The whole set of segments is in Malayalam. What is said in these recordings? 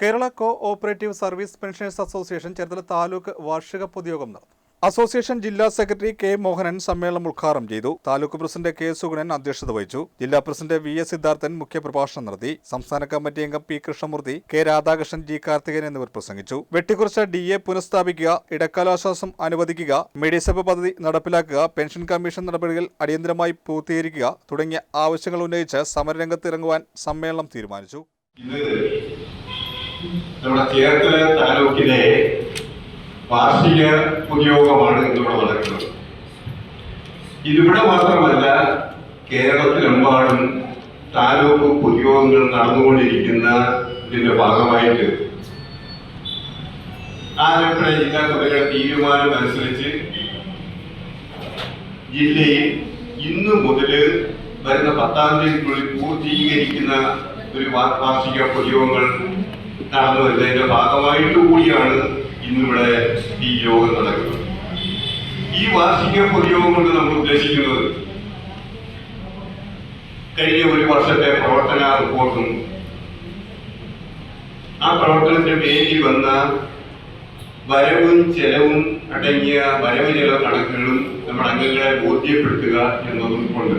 Kerala co operative service pensioners association Cherthala taluk വാർഷിക പൊതുയോഗം നടന്നു. അസോസിയേഷൻ ജില്ലാ സെക്രട്ടറി കെ മോഹനൻ സമ്മേളനം ഉദ്ഘാടനം ചെയ്തു. താലൂക്ക് പ്രസിഡന്റ് കെ സുഗുണൻ അധ്യക്ഷത വഹിച്ചു. ജില്ലാ പ്രസിഡന്റ് വി എസ് സിദ്ധാർത്ഥൻ മുഖ്യപ്രഭാഷണം നടത്തി. സംസ്ഥാന കമ്മിറ്റി അംഗം P Krishnamoorthy K Radhakrishnan G Karthikan എന്നിവർ പ്രസംഗിച്ചു. വെട്ടിക്കുറച്ച ഡി എ പുനഃസ്ഥാപിക്കുക ഇടക്കാലാശ്വാസം അനുവദിക്കുക മെഡിസഭ പദ്ധതി നടപ്പിലാക്കുക പെൻഷൻ കമ്മീഷൻ നടപടികൾ അടിയന്തരമായി പൂർത്തീകരിക്കുക തുടങ്ങിയ ആവശ്യങ്ങൾ ഉന്നയിച്ച് സമരരംഗത്തിറങ്ങുവാൻ സമ്മേളനം തീരുമാനിച്ചു. നമ്മുടെ ചേർത്തല താലൂക്കിലെ വാർഷിക പൊതുയോഗമാണ് ഇന്നിവിടെ നടക്കുന്നത്. ഇതിവിടെ മാത്രമല്ല കേരളത്തിലെമ്പാടും താലൂക്ക് പൊതുയോഗങ്ങൾ നടന്നുകൊണ്ടിരിക്കുന്ന ഇതിന്റെ ഭാഗമായിട്ട് ആലപ്പുഴ ജില്ലാ സഭയുടെ തീരുമാനം അനുസരിച്ച് ജില്ലയിൽ ഇന്നു മുതൽ വരുന്ന പത്താം തീയതിക്കുള്ളിൽ പൂർത്തീകരിക്കുന്ന ഒരു വാർഷിക പൊതുയോഗങ്ങൾ നടന്നു വരുന്നതിന്റെ ഭാഗമായിട്ട് കൂടിയാണ് ഇന്നിവിടെ ഈ യോഗം നടക്കുന്നത്. ഈ വാർഷിക പൊതുയോഗം കൊണ്ട് നമ്മൾ ഉദ്ദേശിക്കുന്നത് കഴിഞ്ഞ ഒരു വർഷത്തെ പ്രവർത്തന റിപ്പോർട്ടും ആ പ്രവർത്തനത്തിന്റെ പേരിൽ വന്ന വരവും ചെലവും അടങ്ങിയ വരവ് ചെലവ് കണക്കുകളും നമ്മുടെ അംഗങ്ങളെ ബോധ്യപ്പെടുത്തുക എന്നതും കൊണ്ട്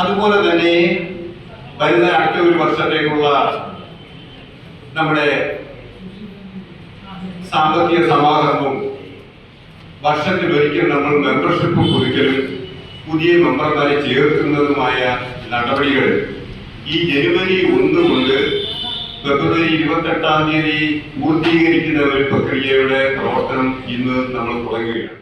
അതുപോലെ തന്നെ വരുന്ന അടുത്ത ഒരു വർഷത്തേക്കുള്ള നമ്മുടെ സാമ്പത്തിക സമാഹരണവും വർഷത്തിലൊരിക്കൽ നമ്മൾ മെമ്പർഷിപ്പ് പുതുക്കലും പുതിയ മെമ്പർമാരെ ചേർക്കുന്നതുമായ നടപടികൾ ഈ ജനുവരി ഒന്ന് കൊണ്ട് ഫെബ്രുവരി ഇരുപത്തെട്ടാം തീയതി പൂർത്തീകരിക്കുന്ന ഒരു പ്രക്രിയയുടെ പ്രവർത്തനം ഇന്ന് നമ്മൾ തുടങ്ങുകയാണ്.